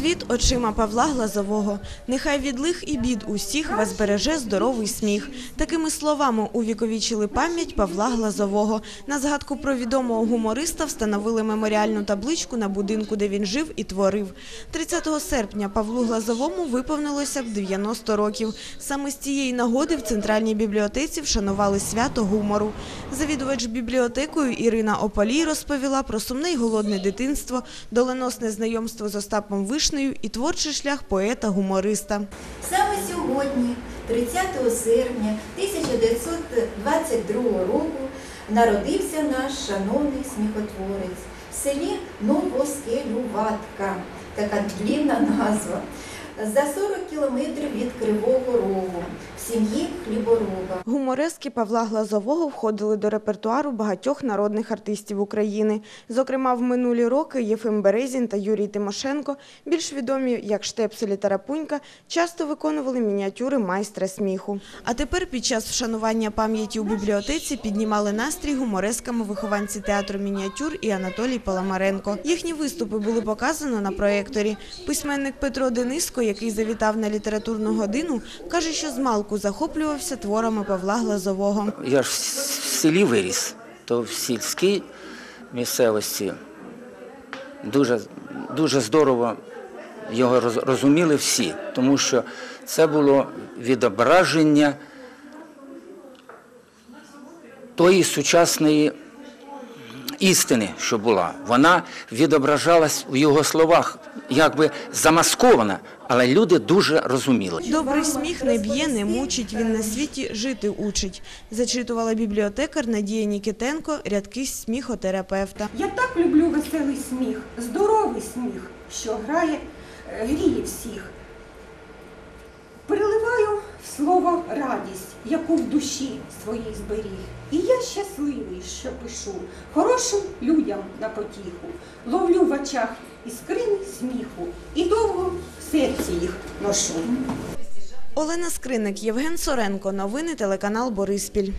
світ очима Павла Глазового. Нехай від лих і бід усіх вас береже здоровий сміх. Такими словами увіковічили пам'ять Павла Глазового. На згадку про відомого гумориста встановили меморіальну табличку на будинку, де він жив і творив. 30 серпня Павлу Глазовому виповнилося б 90 років. Саме з цієї нагоди в центральній бібліотеці вшанували свято гумору. Завідувач бібліотекою Ірина Опалій розповіла про сумне й голодне дитинство, доленосне знайомство з Остапом Вишнею і творчий шлях поета-гумориста. Саме сьогодні, 30 серпня 1922 року, народився наш шановний сміхотворець в селі Новоскелюватка, така длінна назва, за 40 кілометрів від Кривого Рогу, сім'ї хлібороба. Гуморески Павла Глазового входили до репертуару багатьох народних артистів України. Зокрема, в минулі роки Єфим Березін та Юрій Тимошенко, більш відомі як Штепселі та Рапунька, часто виконували мініатюри майстра сміху. А тепер під час вшанування пам'яті у бібліотеці піднімали настрій гуморесками вихованці театру мініатюр і Анатолій Паламаренко. Їхні виступи були показано на проєкторі. Письменник Петро Дениско, який завітав на літературну годину, каже, що змалку захоплювався творами Павла Глазового. Я ж в селі виріс, то в сільській місцевості дуже, дуже здорово його роз- розуміли всі, тому що це було відображення тої сучасної істини, що була. Вона відображалась в його словах, якби замаскована, але люди дуже розуміли. Добрий сміх не б'є, не мучить, він на світі жити учить. Зачитувала бібліотекар Надія Нікітенко рядки сміхотерапевта. Я так люблю веселий сміх, здоровий сміх, що грає, е, гріє всіх. Переливаю слово радість, яку в душі своїй зберіг. І я щасливий, що пишу хорошим людям на потіху. Ловлю в очах іскрин сміху і довго в серці їх ношу. Олена Скриник, Євген Соренко. Новини телеканал Бориспіль.